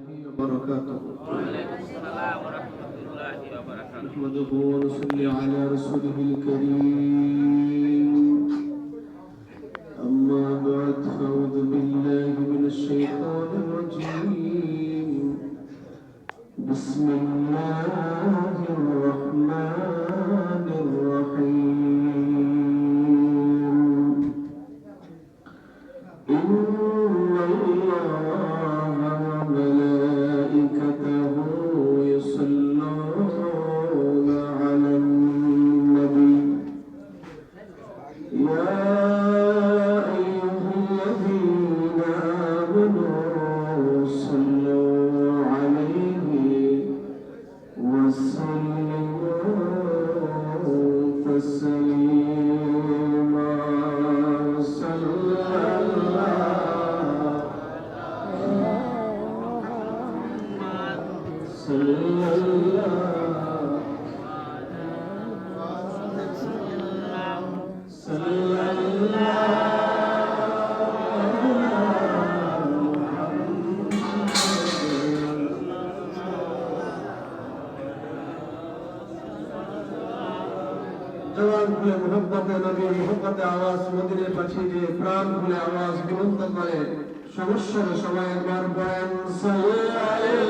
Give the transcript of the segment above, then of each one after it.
وبركاته. نحمده ونصلي على رسوله الكريم. أما بعد فأعوذ بالله من الشيطان الرجيم. بسم الله খুলে মোহব্বতে নবী মোহব্বতে আওয়াজ মদিনের পাঠিয়ে দিয়ে প্রাণ খুলে আওয়াজ বুলন্দ করে। সমস্যার সময় একবার বলেন, সাল্লাল্লাহু আলাইহি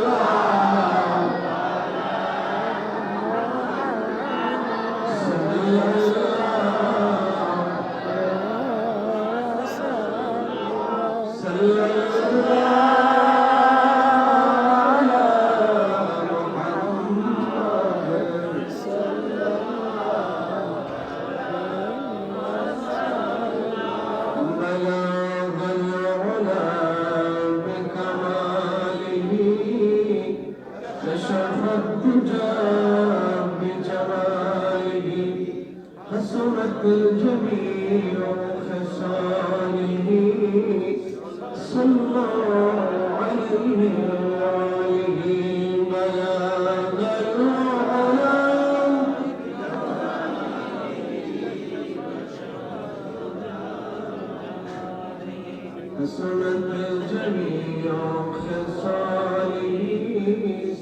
حسنت الجميع خصاله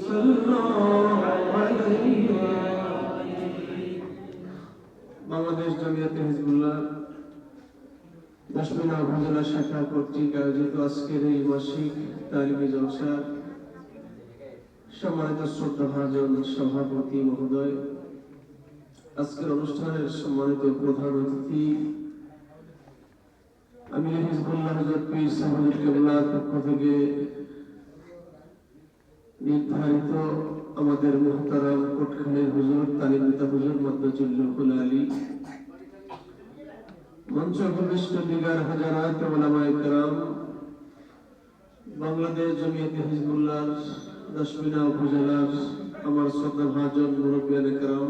صلى عليه বাংলাদেশ জামিয়াতে হিজবুল্লাহ দশমিনা উপজেলা শাখা কর্তৃক আয়োজিত আজকের এই মাসিক তালিমি জলসা সম্মানিত শ্রদ্ধা ভাজন সভাপতি মহোদয় আজকের অনুষ্ঠানের সম্মানিত প্রধান অতিথি আমি হিজবুল্লাহ হজরত পীর সাহুল কেবলার পক্ষ থেকে নির্ধারিত আমাদের মোহতারাম কোটখানের হুজুর, তালিম নেতা হুজুর মদ্দজুল্লুল আলী। মঞ্চ উপবিষ্ট দিগার হাজারাত ওলামায়ে কেরাম। বাংলাদেশ জমিয়তে হিজবুল্লাহ দশমিনা উপজেলার আমার শ্রদ্ধা ভাজন মুরব্বিয়ান কেরাম।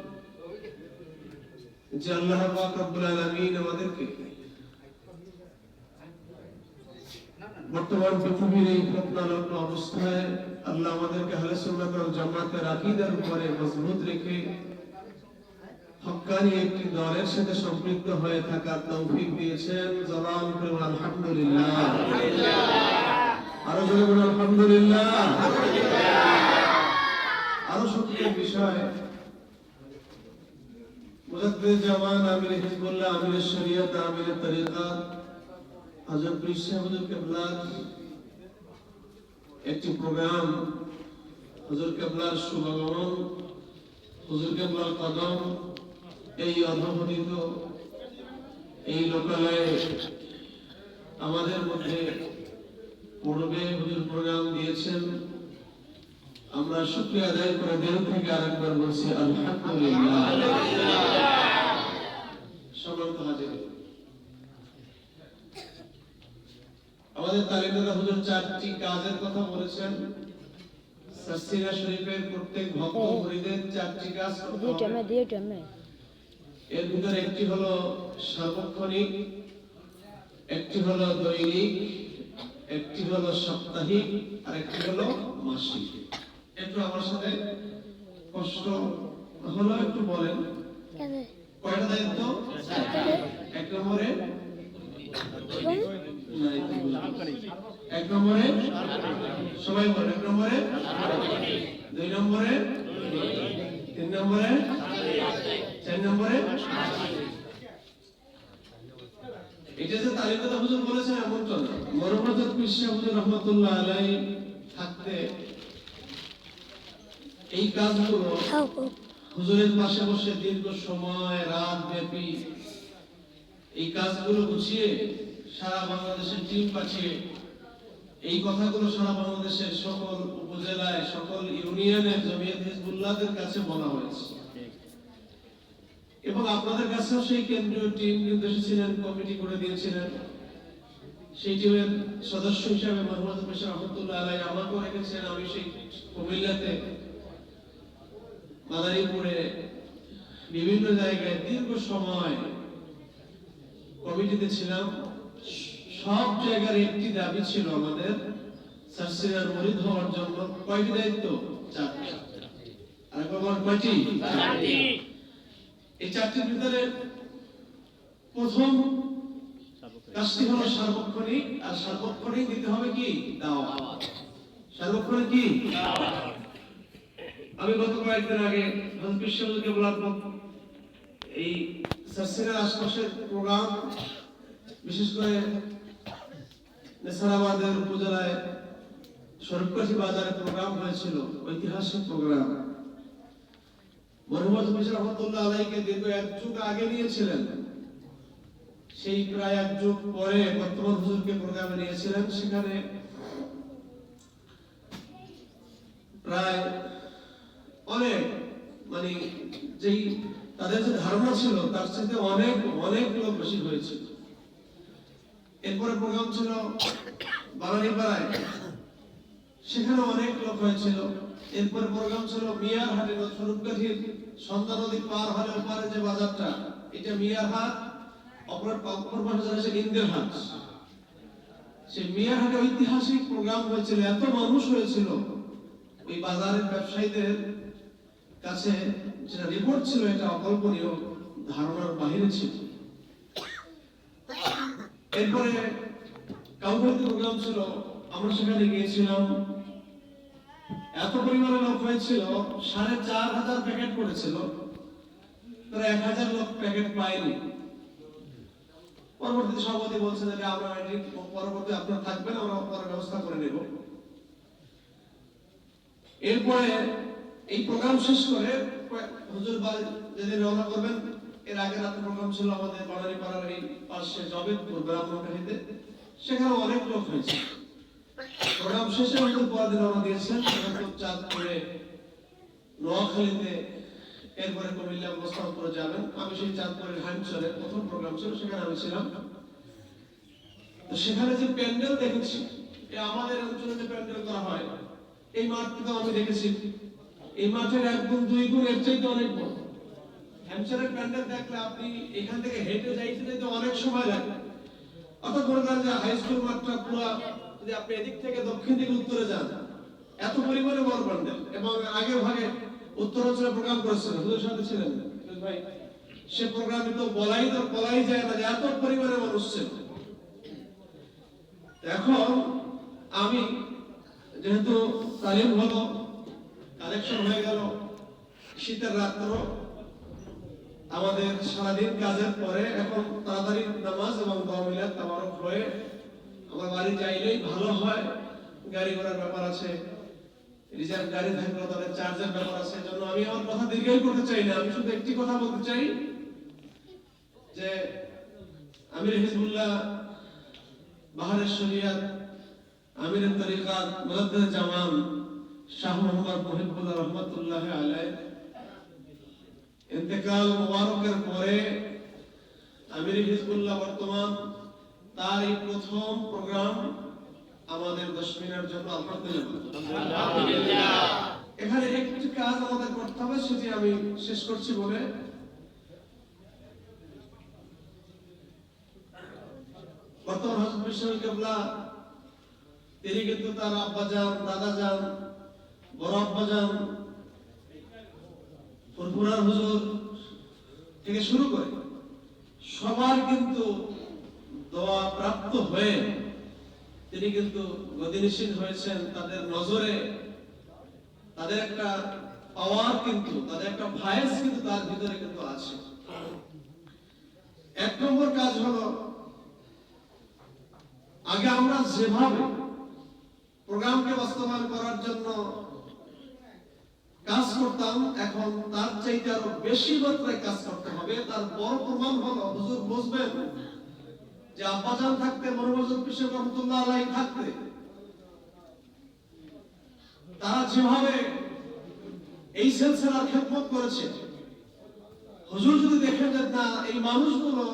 যে আল্লাহ পাক রব্বুল আলামিন আমাদেরকে বর্তমান পৃথিবীর এই ফতনালগ্ন অবস্থায় আল্লাহ আমাদেরকে আহলে সুন্নাত ওয়াল জামাতের উপরে মজবুত রেখে হক্কানি একটি দলের সাথে সম্পৃক্ত হয়ে থাকার তৌফিক দিয়েছেন। জবান করে আলহামদুলিল্লাহ। আরও জোরে আলহামদুলিল্লাহ। আরও সত্যের বিষয় জামান আমির হিজবুল্লাহ আমির শরীয়ত একটি প্রোগ্রাম, হুজুর কেবলার শুভাগমন এই অধপতিত, এই লোকালয়ে আমাদের মধ্যে পূর্বে হুজুর প্রোগ্রাম দিয়েছেন। আমরা শুক্রিয়া আদায় করে দেহ থেকে আরেকবার বলছি, আলহামদুলিল্লাহ। সম্মানিত হাজির আমাদের তালিকাটা হুজুর চারটি কাজের কথা বলেছেন। সাসিনা শরীফের প্রত্যেক ভক্ত মুরিদের চারটি কাজ করতে হবে। এর ভিতরে একটি হলো সার্বক্ষণিক একটি হলো দৈনিক একটি হলো সাপ্তাহিক আর একটি হলো মাসিক। একটু আমার সাথে কষ্ট হলো একটু বলেন। সবাই বলেন এক নম্বরে? দুই নম্বরে? তিন নম্বরে? চার নম্বরে? এটা যে তালিম কথা হুজুর বলেছেন এমনটা না। মরমজাত কৃষ্ণ হুজুর রহমতুল্লাহ থাকতে এই কাজগুলো হুজুরের পাশে বসে দীর্ঘ সময়, রাত ব্যাপী এই কাজগুলো গুছিয়ে সারা বাংলাদেশের টিম পাঠিয়ে এই কথাগুলো সারা বাংলাদেশের সকল উপজেলায়, সকল ইউনিয়নের জমিয়ত হিজবুল্লাহদের কাছে বলা হয়েছে। এবং আপনাদের কাছেও সেই কেন্দ্রীয় টিম কিন্তু এসেছিলেন, কমিটি করে দিয়েছিলেন। সেই টিমের সদস্য হিসাবে মোহাম্মদ পেশা রহমতুল্লাহ আলাই আমাকেও রেখেছেন আমি সেই কুমিল্লাতে মাদারীপুরে বিভিন্ন জায়গায় দীর্ঘ সময় কমিটিতে ছিলাম। সব জায়গার একটি দাবি ছিল আমাদের সার্সিনার মরিদ হওয়ার জন্য কয়টি দায়িত্ব? চারটি। কয়টি? এই চারটির ভিতরে প্রথম কাজটি হলো সার্বক্ষণিক আর সার্বক্ষণিক দিতে হবে কি? দাওয়া সার্বক্ষণিক কি? আমি গত কয়েকদিন আগে বলার এই আশপাশের প্রোগ্রাম, বিশেষ করে নেসারাবাদের উপজেলায় বাজারে প্রোগ্রাম হয়েছিল, ঐতিহাসিক প্রোগ্রাম। রহমতুল্লাহ আলাইকে দীর্ঘ এক যুগ আগে নিয়েছিলেন। সেই প্রায় এক যুগ পরে বর্তমান হুজুরকে প্রোগ্রামে নিয়েছিলেন। সেখানে প্রায় অনেক মানে যেই তাদের যে ধারণা ছিল, তার সাথে অনেক অনেক লোক বেশি হয়েছিল এরপরে প্রোগ্রাম ছিল বাঙালিপাড়ায় সেখানে অনেক লোক হয়েছিল। এরপরে প্রোগ্রাম ছিল মিয়ার হাটে স্বরূপগাথির সন্ধ্যা নদী পার হলে ওপারে যে বাজারটা, এটা মিয়ার হাট, অপর অপর পাশে রয়েছে ইন্দের হাট। সেই মিয়ার হাটে ঐতিহাসিক প্রোগ্রাম হয়েছিল। এত মানুষ হয়েছিল। ওই বাজারের ব্যবসায়ীদের কাছে যেটা রিপোর্ট ছিল, এটা অকল্পনীয় ধারণার বাহিরে ছিল। এরপরে কাউকে প্রোগ্রাম ছিল, আমরা সেখানে গিয়েছিলাম। এত পরিমাণে লোক হয়েছিল, সাড়ে চার হাজার প্যাকেট করেছিল প্রায় এক হাজার লোক প্যাকেট পায়নি। পরবর্তী সভাপতি বলছে যে আমরা পরবর্তী আপনারা থাকবেন, আমরা পরে ব্যবস্থা করে নেব। এরপরে এই প্রোগ্রাম শেষ করে হুজুর যেদিন রওনা করবেন, এর আগে রাতে প্রোগ্রাম ছিল আমাদের বানারি পাড়ার এই পাশে জবেদপুর ব্রাহ্মণখালীতে সেখানে অনেক লোক হয়েছে। প্রোগ্রাম শেষে হুজুর রওনা দিয়েছেন। নোয়াখালীতে, এরপরে কুমিল্লা যাবেন। আমি সেই চাঁদপুরের হাইমচরে প্রথম প্রোগ্রাম ছিল, সেখানে আমি ছিলাম। তো সেখানে যে প্যান্ডেল দেখেছি আমাদের অঞ্চলে যে প্যান্ডেল করা হয়, এই মাঠটিতে আমি দেখেছি। এই মাঠের এক গুণ দুই গুণ এর চাইতে অনেক বড়। হ্যামচারের প্যান্ডেল দেখলে আপনি এখান থেকে হেঁটে যাইতে যাইতে অনেক সময় লাগে অর্থাৎ মনে করেন যে হাই স্কুল মাঠটা পুরো যদি আপনি এদিক থেকে দক্ষিণ দিকে উত্তরে যান এত পরিমাণে বড় প্যান্ডেল এবং আগে ভাগে উত্তর অঞ্চলে প্রোগ্রাম করেছেন হুজুর সাথে ছিলেন। ভাই। সে প্রোগ্রামে তো বলাই তো বলাই যায় না যে এত পরিমাণে মানুষ ছিল। এখন আমি যেহেতু তালিম হলো কালেকশন হয়ে গেল। শীতের রাত্র আমাদের সারাদিন কাজের পরে এখন তাড়াতাড়ি নামাজ এবং দমিলাত তাবারক হয়ে আমার বাড়ি চাইলেই ভালো হয়। গাড়ি ঘোড়ার ব্যাপার আছে। রিজার্ভ গাড়ি থাকলেও তাদের চার্জের ব্যাপার আছে। জন্য আমি আমার কথা দীর্ঘই করতে চাই না। আমি শুধু একটি কথা বলতে চাই যে আমির হিজবুল্লাহ বাহারের শরিয়াত আমিরের তরিকাত মুজাদ্দিদ জামান শাহ মোহাম্মদ মুহিবুল্লাহ রহমতুল্লাহ আলাইহ। ইন্তেকাল মুবারকের পরে আমির হিজবুল্লাহ বর্তমান তার এই প্রথম প্রোগ্রাম আমাদের দশ জন্য আলহামদুলিল্লাহ। এখানে একটি কাজ আমাদের করতে হবে সেটি আমি শেষ করছি বলে। বর্তমান বিশ্বনাথ কেবলা তিনি কিন্তু তার আব্বা যান যান বড় ফুরফুরার থেকে শুরু করে সবার কিন্তু দোয়া প্রাপ্ত হয়ে তিনি কিন্তু গতিশীল হয়েছেন। তাদের নজরে, তাদের একটা পাওয়ার কিন্তু, তাদের একটা ভয়েস কিন্তু তার ভিতরে কিন্তু আছে। এক নম্বর কাজ হলো, আগে আমরা যেভাবে প্রোগ্রামকে বাস্তবায়ন করার জন্য কাজ করতাম, এখন তার চাইতে আরও বেশি মাত্রায় কাজ করতে হবে। তার বড় প্রমাণ হলো, হুজুর বুঝবেন যে আব্বাজান থাকতে মনোরঞ্জন কৃষ্ণ রহমতুল্লাহ আলাই থাকতে, তারা যেভাবে এই সিলসিলার খেদমত করেছে, হুজুর যদি দেখে যে না, এই মানুষগুলো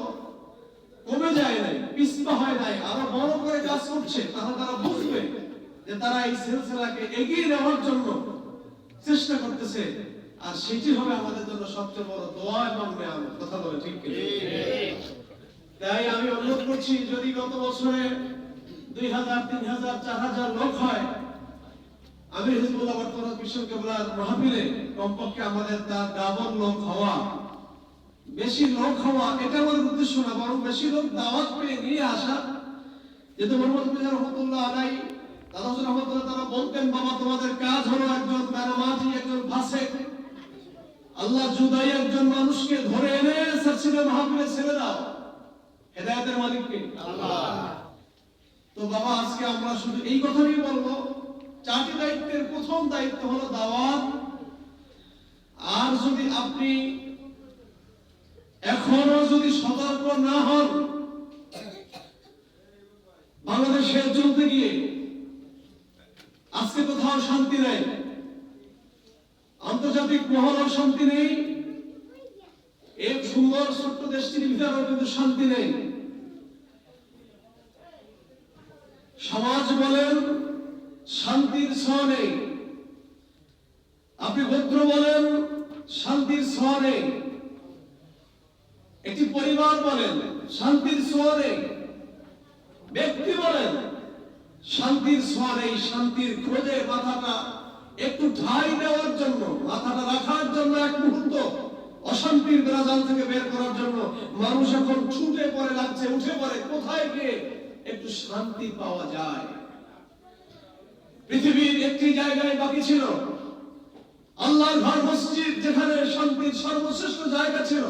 কমে যায় নাই, পিছপা হয় নাই, আরও বড় করে কাজ করছে, তাহলে তারা বুঝবে যে তারা এই সিলসিলাকে এগিয়ে নেওয়ার জন্য চেষ্টা করতেছে। আর সেটি হবে আমাদের জন্য সবচেয়ে বড় দোয়া এবং নেয়ামত কথা বলে ঠিক তাই আমি অনুরোধ করছি, যদি গত বছরে দুই হাজার, তিন হাজার, চার হাজার লোক হয়, আমি হিজবুল্লাহ বর্তমান বিশ্ব কেবলার মাহফিলে কমপক্ষে আমাদের তার ডাবল লোক হওয়া, বেশি লোক হওয়া, এটা আমার উদ্দেশ্য না, বরং বেশি লোক দাওয়াত পেয়ে নিয়ে আসা, যেহেতু মোহাম্মদ মিজান রহমতুল্লাহ আলাই হুজুর রহমতুল্লাহ একজন আল্লাহ মানুষকে ধরে এনে আল্লাহ। শুধু এই কথাই বলব, চারটি দায়িত্বের প্রথম দায়িত্ব হলো দাওয়াত। আর যদি আপনি এখনও যদি সতর্ক না হন, বাংলাদেশে চলতে গিয়ে আজকে কোথাও শান্তি নেই। আন্তর্জাতিক মহল শান্তি নেই। এই সুন্দর ছোট্ট দেশটির ভিতরেও কিন্তু শান্তি নেই। সমাজ বলেন, শান্তির ছোঁয়া নেই। আপনি গোত্র বলেন, শান্তির ছোঁয়া নেই। একটি পরিবার বলেন, শান্তির ছোঁয়া নেই। ব্যক্তি বলেন শান্তির ছোঁয়া নেই শান্তির খোঁজে মাথাটা একটু ঠাই দেওয়ার জন্য, মাথাটা রাখার জন্য এক মুহূর্ত, অশান্তির বিরাজাল থেকে বের করার জন্য মানুষ এখন ছুটে পড়ে লাগছে, উঠে পড়ে, কোথায় গিয়ে একটু শান্তি পাওয়া যায়। পৃথিবীর একটি জায়গায় বাকি ছিল, আল্লাহর ঘর মসজিদ যেখানে শান্তির সর্বশ্রেষ্ঠ জায়গা ছিল।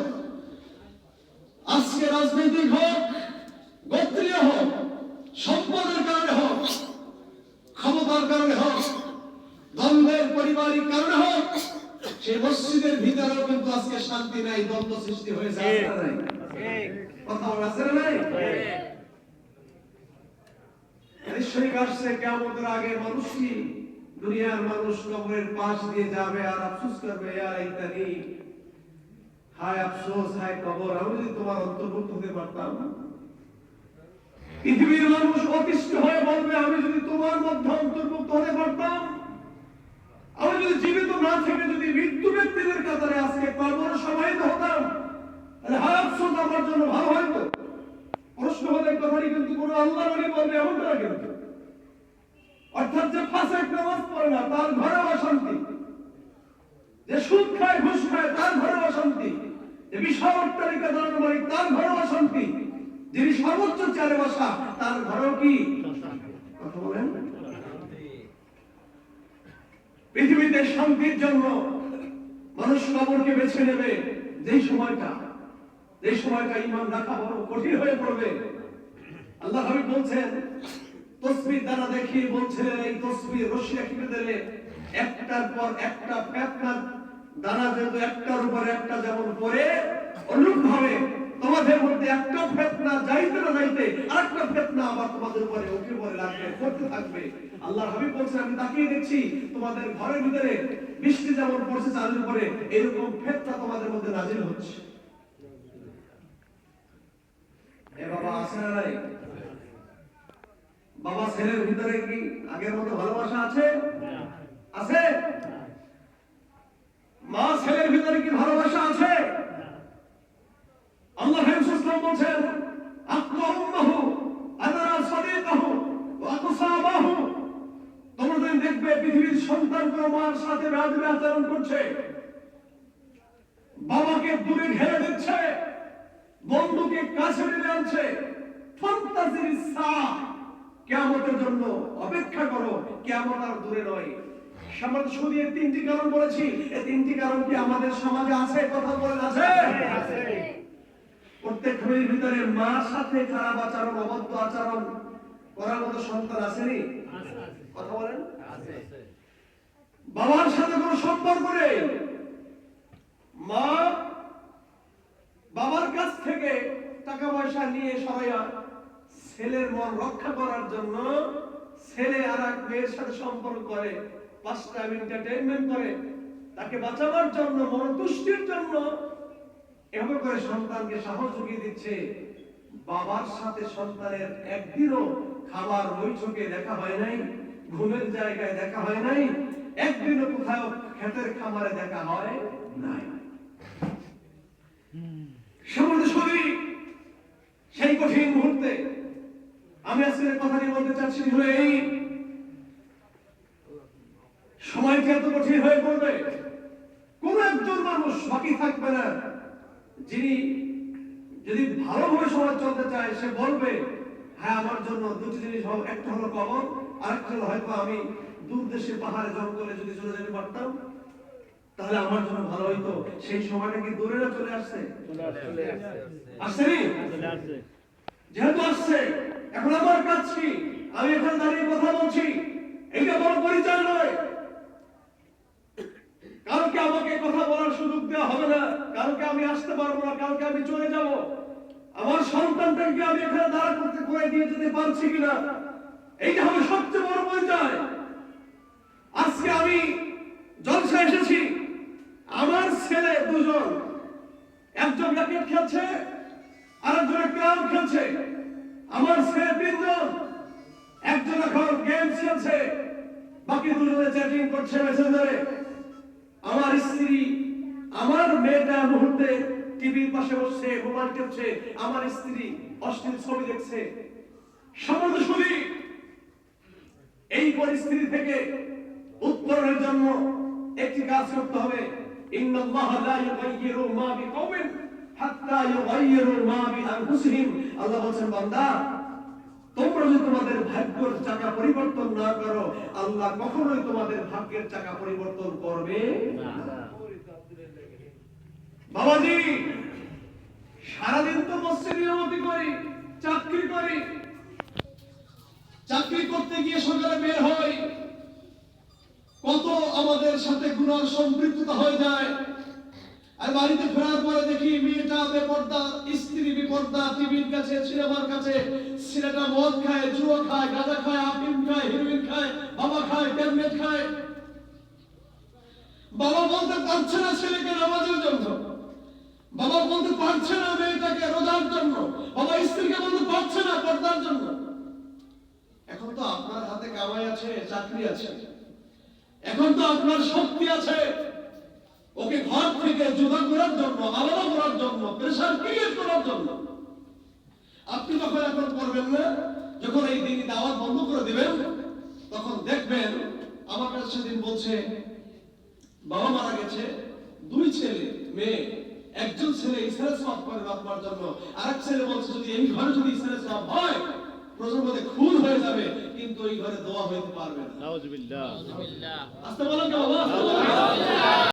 আজকে রাজনৈতিক হোক, গোত্রীয় হোক সম্পদের কারণে হোক, ক্ষমতার কারণে হোক দ্বন্দ্বের পারিবারিক কারণে হোক সেই মসজিদের ভিতরেও কিন্তু আজকে শান্তি নাই, দ্বন্দ্ব সৃষ্টি হয়েছে না? কথা আছে নাই আসছে কেমন আগে দুনিয়ার মানুষ কবরের পাশ দিয়ে যাবে আর আফসোস করবে আর ইত্যাদি হায় আফসোস, হায় কবর, আমি যদি তোমার অন্তর্ভুক্ত হতে পারতাম পৃথিবীর মানুষ অতিষ্ঠ হয়ে বলবে, আমি যদি তোমার মধ্যে অন্তর্ভুক্ত হতে পারতাম, আমি যদি জীবিত না থেকে যদি মৃত্যু ব্যক্তিদের কাতারে আজকে কবর সমাহিত হতাম, তাহলে আমার জন্য ভালো হয়তো। প্রশ্ন হলে কথাটি কিন্তু কোনো আল্লাহ বলে বলবে এমনটা অর্থাৎ যে ফাঁসে নামাজ পড়ে না, তার ঘরে অশান্তি। যে সুদ খায়, ঘুষ খায়, তার ঘরে অশান্তি। যে বিশাল অট্টালিকা দাঁড়ানো মালিক, তার ঘরে অশান্তি। যিনি সর্বোচ্চ চারে বসা, তার ঘরেও কি? কথা বলেন। পৃথিবীতে শান্তির জন্য মানুষ কবরকে বেছে নেবে যেই সময়টা। যে সময়টা ইমান রাখা বড় কঠিন হয়ে পড়বে। আল্লাহ হাবিব বলছেন, তসবির দ্বারা দেখিয়ে বলছিলেন, এই তসবির রশি রাখিবে দিলে একটার পর একটা ফেতনার দানা যেহেতু একটার উপর একটা যেমন পরে অনুরূপ ভাবে তোমাদের মধ্যে একটা ফেতনা যাইতে না যাইতে আরেকটা ফেতনা আবার তোমাদের উপরে উঠে পড়ে লাগবে করতে থাকবে। আল্লাহ হাবিব বলছেন আমি তাকিয়ে দেখছি তোমাদের ঘরের ভিতরে বৃষ্টি যেমন পড়ছে চালের উপরে এরকম ফেতনা তোমাদের মধ্যে নাজিল হচ্ছে। এ বাবা আছে না নাই? বাবা ছেলের ভিতরে কি আগের মতো ভালোবাসা আছে? আছে? পৃথিবীর সাথে বেয়াদবি আচরণ করছে। বাবাকে দূরে ঢেলে দিচ্ছে। বন্ধুকে কাছে টেনে আনছে। ফন্তাসির কেয়ামতের জন্য অপেক্ষা করো কেয়ামত আর দূরে নয়। সামর্থ্য শুধু এই তিনটি কারণ বলেছি। এই তিনটি কারণ কি আমাদের সমাজে আছে কথা বলেন আছে? প্রত্যেক ফ্যামিলির ভিতরে মার সাথে খারাপ আচরণ অবদ্ধ আচরণ করার মতো সন্তান আসেনি? কথা বলেন? বাবার সাথে কোনো সম্পর্ক নেই। মা বাবার কাছ থেকে টাকা পয়সা নিয়ে সবাইয়া ছেলের মন রক্ষা করার জন্য ছেলে আর এক মেয়ের সাথে সম্পর্ক করে, পাঁচ টাইম এন্টারটেইনমেন্ট করে। তাকে বাঁচাবার জন্য মনোতুষ্টির জন্য এভাবে করে সন্তানকে সাহস জুগিয়ে দিচ্ছে। বাবার সাথে সন্তানের একদিনও খাবার বৈঠকে দেখা হয় নাই, ঘুমের জায়গায় দেখা হয় নাই। একদিনও কোথাও ক্ষেতের খামারে দেখা হয় নাই। সেই কঠিন মুহূর্তে আমি আজকে কথাটি বলতে চাচ্ছি এই। সময়টি এত কঠিন হয়ে পড়বে? কোন একজন মানুষ বাকি থাকবে না। যিনি যদি ভালোভাবে সমাজ চলতে চায়, সে বলবে হ্যাঁ আমার জন্য দুটি জিনিস হোক, একটা হলো কবর, আরেকটা হলো হয়তো আমি দূর দেশে পাহাড়ে জঙ্গলে যদি চলে যেতে পারতাম তাহলে আমার জন্য ভালো হইতো। সেই সময়টা কি দূরে না চলে আসছে? আসছেনি যেহেতু আসছে এখন আমার কাজ কি আমি এখানে দাঁড়িয়ে কথা বলছি। এইটা বড় পরিচয় নয়। কালকে আমাকে কথা বলার সুযোগ দেওয়া হবে না। কালকে আমি আসতে পারব না কালকে আমি চলে যাব। আমার সন্তানটাকে আমি এখানে দাঁড়া করতে করে দিয়ে যেতে পারছি কিনা এইটা হবে সবচেয়ে বড় পরিচয়। আজকে আমি জলসা এসেছি। আমার ছেলে দুজন। একজন র্যাকেট খেলছে, আরেকজন ক্লাব খেলছে। আমার ছেলে তিনজন। একজন এখন গেম খেলছে। বাকি দুজনে চ্যাটিং করছে মেসেঞ্জারে আমার স্ত্রী, আমার মেয়েটা মুহূর্তে টিভির পাশে বসছে মোবাইল টিপছে আমার স্ত্রী অশ্লীল ছবি দেখছে। ছবি এই পরিস্থিতি থেকে উত্তরণের জন্য একটি কাজ করতে হবে। বাবাজি, সারাদিন তো মসজিদ নিয়মতি করি, চাকরি করি। চাকরি করতে গিয়ে সকালে বের হই কত আমাদের সাথে গুণার সম্পৃক্ততা হয়ে যায়। আর বাড়িতে ফেরার পরে দেখি মেয়েটা বেপর্দা, স্ত্রী বিপর্দা, টিভির কাছে, সিনেমার কাছে। ছেলেটা মদ খায়, জুয়া খায়, গাঁজা খায়, আফিম খায়, হেরোইন খায়, বাবা খায় ট্যাবলেট খায়। বাবা বলতে পারছে না ছেলেকে নামাজের জন্য। বাবা বলতে পারছে না মেয়েটাকে রোজার জন্য। বাবা স্ত্রীকে বলতে পারছে না পর্দার জন্য। এখন তো আপনার হাতে কামাই আছে, চাকরি আছে। এখন তো আপনার শক্তি আছে। ওকে ঘর থেকে জুদা করার জন্য, আলাদা করার জন্য প্রেশার ক্রিয়েট করার জন্য। আপনি যখন এখন করবেন না, যখন এই দিনই দাওয়াত বন্ধ করে দিবেন, তখন দেখবেন আমার কাছে সেদিন বলছে, বাবা মারা গেছে, দুই ছেলে, মেয়ে। একজন ছেলে ইসরায়েল সব করে বাপমার জন্য, আরেক ছেলে বলছে, যদি এই ঘরে যদি ইসরায়েল সব হয় প্রজন্মতে খুন হয়ে যাবে কিন্তু এই ঘরে দোয়া হইতে পারবে না। নাউজুবিল্লাহ।